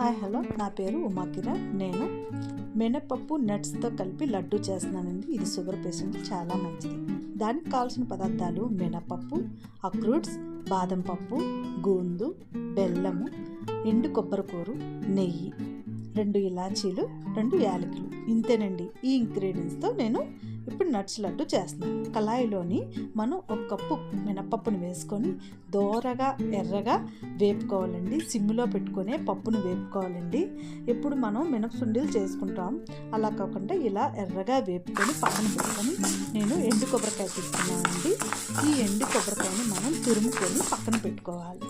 Hi hello నా పేరు ఉమాకిరణ్ నేను మినపప్పు నట్స్తో కలిపి లడ్డు చేస్తున్నానండి. ఇది షుగర్ పేషెంట్కి చాలా మంచిది. దానికి కావాల్సిన పదార్థాలు మినపప్పు అక్రూట్స్ బాదం పప్పు గోందు బెల్లము ఎండు కొబ్బరికూరు నెయ్యి రెండు ఇలాచీలు రెండు యాలకులు. ఇంతేనండి. ఈ ఇంగ్రీడియంట్స్తో నేను ఇప్పుడు నట్స్ లడ్డు చేస్తున్నాను. కళాయిలోని మనం ఒక కప్పు మినపప్పును వేసుకొని దోరగా ఎర్రగా వేపుకోవాలండి. సిమ్లో పెట్టుకునే పప్పును వేపుకోవాలండి. ఇప్పుడు మనం మినపసుండీలు చేసుకుంటాం. అలా కాకుండా ఇలా ఎర్రగా వేపుకొని పక్కన పెట్టుకొని నేను ఎండు కొబ్బరికాయ తీసుకున్నానండి. ఈ ఎండు కొబ్బరికాయని మనం తురుముకొని పక్కన పెట్టుకోవాలి.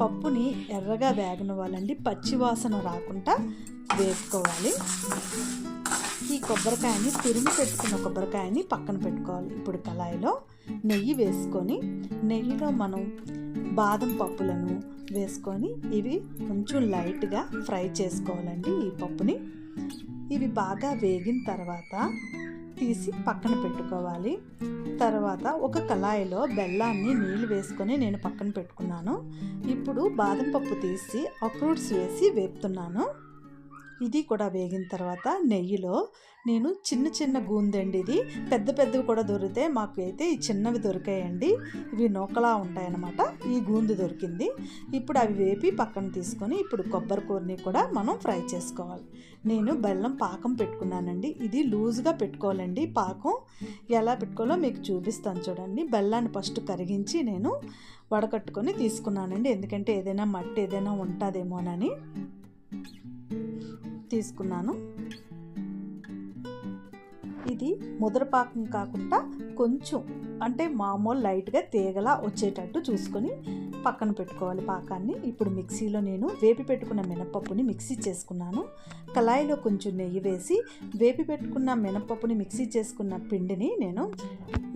పప్పుని ఎర్రగా వేగనివ్వాలండి. పచ్చి వాసన రాకుండా వేపుకోవాలి. ఈ కొబ్బరికాయని తురిమి పెట్టుకున్న కొబ్బరికాయని పక్కన పెట్టుకోవాలి. ఇప్పుడు కళాయిలో నెయ్యి వేసుకొని నెయ్యిలో మనం బాదం పప్పులను వేసుకొని ఇవి కొంచెం లైట్గా ఫ్రై చేసుకోవాలండి ఈ పప్పుని. ఇవి బాగా వేగిన తర్వాత తీసి పక్కన పెట్టుకోవాలి. తర్వాత ఒక కళాయిలో బెల్లాన్ని నీళ్ళు వేసుకొని నేను పక్కన పెట్టుకున్నాను. ఇప్పుడు బాదం పప్పు తీసి అక్రూట్స్ వేసి వేపుతున్నాను. ఇది కూడా వేగిన తర్వాత నెయ్యిలో నేను చిన్న చిన్న గూందండి ఇది. పెద్ద పెద్దవి కూడా దొరికితే మాకు అయితే ఈ చిన్నవి దొరికాయండి. ఇవి నూకలా ఉంటాయన్నమాట. ఈ గూందు దొరికింది. ఇప్పుడు అవి వేపి పక్కన తీసుకొని ఇప్పుడు కొబ్బరి కూరని కూడా మనం ఫ్రై చేసుకోవాలి. నేను బెల్లం పాకం పెట్టుకున్నానండి. ఇది లూజ్గా పెట్టుకోవాలండి పాకం. ఎలా పెట్టుకోవాలో మీకు చూపిస్తాను చూడండి. బెల్లాన్ని ఫస్ట్ కరిగించి నేను వడకట్టుకొని తీసుకున్నానండి. ఎందుకంటే ఏదైనా మట్టి ఏదైనా ఉంటుందేమోనని. తీసుకున్నాను. ఇది ముదరపాకం కాకుండా కొంచెం అంటే మామూలు లైట్గా తీగలా వచ్చేటట్టు చూసుకొని పక్కన పెట్టుకోవాలి పాకాన్ని. ఇప్పుడు మిక్సీలో నేను వేపి పెట్టుకున్న మినపప్పుని మిక్సీ చేసుకున్నాను. కళాయిలో కొంచెం నెయ్యి వేసి వేపి పెట్టుకున్న మినపప్పుని మిక్సీ చేసుకున్న పిండిని నేను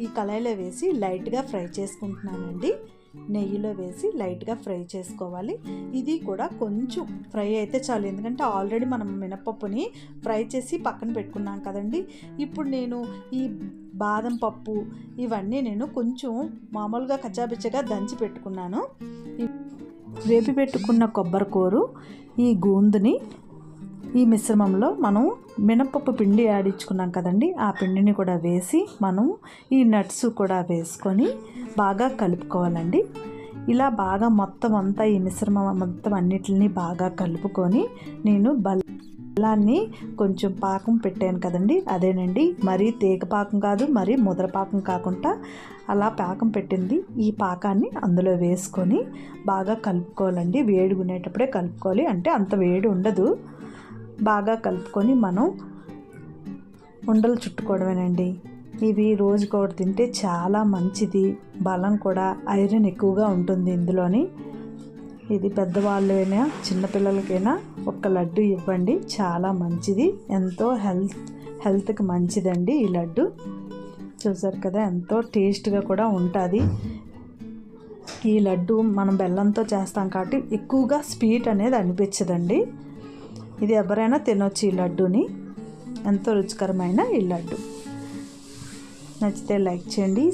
ఈ కళాయిలో వేసి లైట్గా ఫ్రై చేసుకుంటున్నానండి. నెయ్యిలో వేసి లైట్గా ఫ్రై చేసుకోవాలి. ఇది కూడా కొంచెం ఫ్రై అయితే చాలు. ఎందుకంటే ఆల్రెడీ మనం మినపప్పుని ఫ్రై చేసి పక్కన పెట్టుకున్నాం కదండి. ఇప్పుడు నేను ఈ బాదం పప్పు ఇవన్నీ నేను కొంచెం మామూలుగా కచ్చాబిచ్చగా దంచి పెట్టుకున్నాను. వేపి పెట్టుకున్న కొబ్బరికూరు ఈ గూందుని ఈ మిశ్రమంలో మనం మినపప్పు పిండి ఆడించుకున్నాం కదండి. ఆ పిండిని కూడా వేసి మనం ఈ నట్స్ కూడా వేసుకొని బాగా కలుపుకోవాలండి. ఇలా బాగా మొత్తం అంతా ఈ మిశ్రమం మొత్తం అన్నిటిని బాగా కలుపుకొని నేను బెల్లాన్ని కొంచెం పాకం పెట్టాను కదండి. అదేనండి మరీ తేగ పాకం కాదు మరీ ముద్ర పాకం కాకుండా అలా పాకం పెట్టింది. ఈ పాకాన్ని అందులో వేసుకొని బాగా కలుపుకోవాలండి. వేడి ఉండేటప్పుడే కలుపుకోవాలి. అంటే అంత వేడి ఉండదు. బాగా కలుపుకొని మనం ఉండలు చుట్టుకోవడమేనండి. ఇవి రోజుకోటి తింటే చాలా మంచిది. బలం కూడా ఐరన్ ఎక్కువగా ఉంటుంది ఇందులోని. ఇది పెద్దవాళ్ళైనా చిన్నపిల్లలకైనా ఒక లడ్డు ఇవ్వండి. చాలా మంచిది. ఎంతో హెల్త్ హెల్త్కి మంచిదండి ఈ లడ్డు. చూసారు కదా ఎంతో టేస్ట్గా కూడా ఉంటుంది. ఈ లడ్డు మనం బెల్లంతో చేస్తాం కాబట్టి ఎక్కువగా స్వీట్ అనేది అనిపించదండి. ఇది ఎవరైనా తినొచ్చు ఈ లడ్డూని. ఎంతో రుచికరమైన ఈ లడ్డు. నచ్చితే లైక్ చేయండి